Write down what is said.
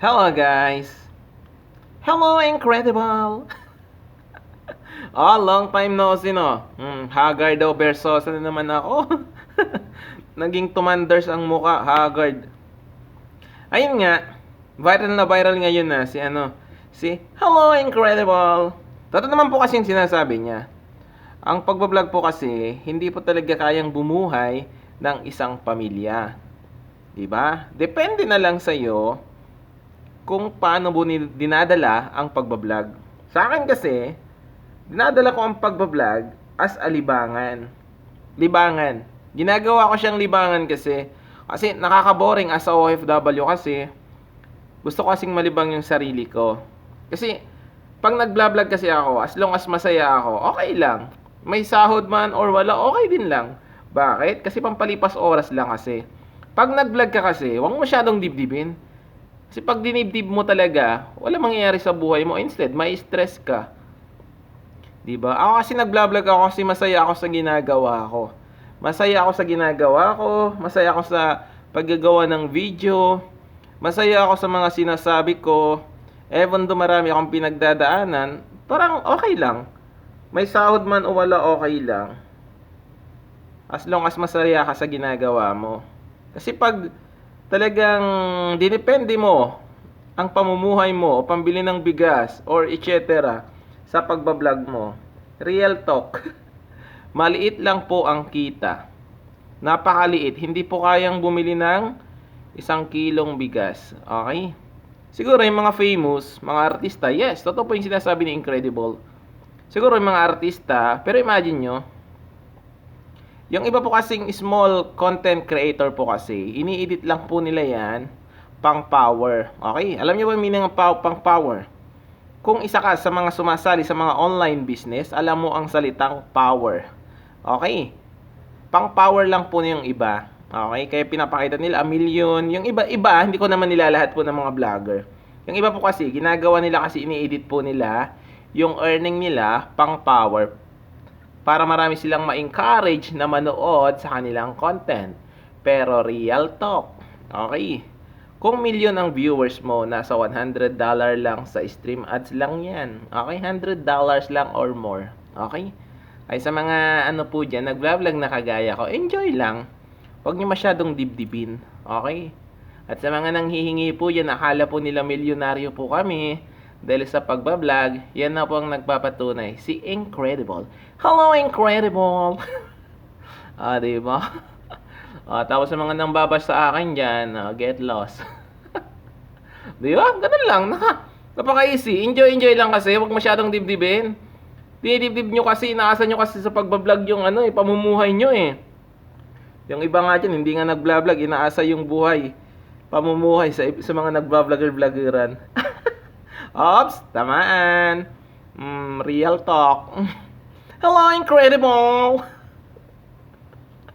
Hello guys! Hello Incredible! oh, long time no see no. Hmm, haggard daw Versosa na naman ako. Naging tumanders ang muka, haggard. Ayun nga, viral na viral ngayon na si ano, si Hello Incredible! Totoo naman po kasi yung sinasabi niya. Ang pagbablog po kasi, hindi po talaga kayang bumuhay ng isang pamilya. 'Di ba? Depende na lang sa iyo kung paano mo dinadala ang pagbablog. Sa akin kasi, dinadala ko ang pagbablog as a libangan. Libangan. Ginagawa ko siyang libangan kasi kasi nakaka-boring as a OFW kasi gusto ko kasing malibang yung sarili ko. Kasi pag nag-vlog kasi ako, as long as masaya ako, okay lang. May sahod man or wala, okay din lang. Bakit? Kasi pampalipas oras lang kasi. Pag nag-vlog ka kasi, huwag masyadong dibdibin. Kasi pag dinibdib mo talaga, wala mangyayari sa buhay mo. Instead, may stress ka. 'Di ba? Ako kasi nag-vlog ako kasi masaya ako sa ginagawa ko. Masaya ako sa ginagawa ko, masaya ako sa paggagawa ng video, masaya ako sa mga sinasabi ko. Even though marami akong pinagdadaanan, parang okay lang. May sahod man o wala, okay lang. As long as masaya ka sa ginagawa mo. Kasi pag talagang dinepende mo ang pamumuhay mo o pambili ng bigas or etc. sa pagbablog mo, real talk, maliit lang po ang kita. Napakaliit. Hindi po kayang bumili ng isang kilong bigas. Okay? Siguro yung mga famous, mga artista, yes, totoo po yung sinasabi ni Incredible. Siguro yung mga artista, pero imagine nyo, yung iba po kasing small content creator po kasi, ini-edit lang po nila yan pang power. Okay? Alam niyo ba yung meaning ng pang power? Kung isa ka sa mga sumasali sa mga online business, alam mo ang salitang power. Okay? Pang power lang po yung iba. Okay? Kaya pinapakita nila a million. Yung iba, iba, hindi ko naman nilalahat po ng mga vlogger. Yung iba po kasi, ginagawa nila kasi ini-edit po nila yung earning nila pang power para marami silang ma-encourage na manood sa kanilang content. Pero real talk. Okay? Kung million ang viewers mo, nasa $100 lang sa stream ads lang yan. Okay? $100 lang or more. Okay? Ay sa mga ano po dyan, nag-vlog na kagaya ko, enjoy lang. Huwag niyo masyadong dibdibin. Okay? At sa mga nanghihingi po dyan, akala po nila milyonaryo po kami. Dahil sa pagbablog, yan na po ang nagpapatunay. Si Incredible. Hello, Incredible! ah, di ba? ah, tapos sa mga nambabas sa akin dyan, ah, get lost. di ba? Ganun lang. Naka, napaka-easy. Enjoy, enjoy lang kasi. Huwag masyadong dibdibin. Dinidibdib nyo kasi, inaasa nyo kasi sa pagbablog yung ano eh, pamumuhay nyo eh. Yung iba nga dyan, hindi nga nag-vlog, inaasa yung buhay. Pamumuhay sa, sa mga nag-vlogger-vloggeran. Ops, tamaan. Mm, real talk. Hello, Incredible!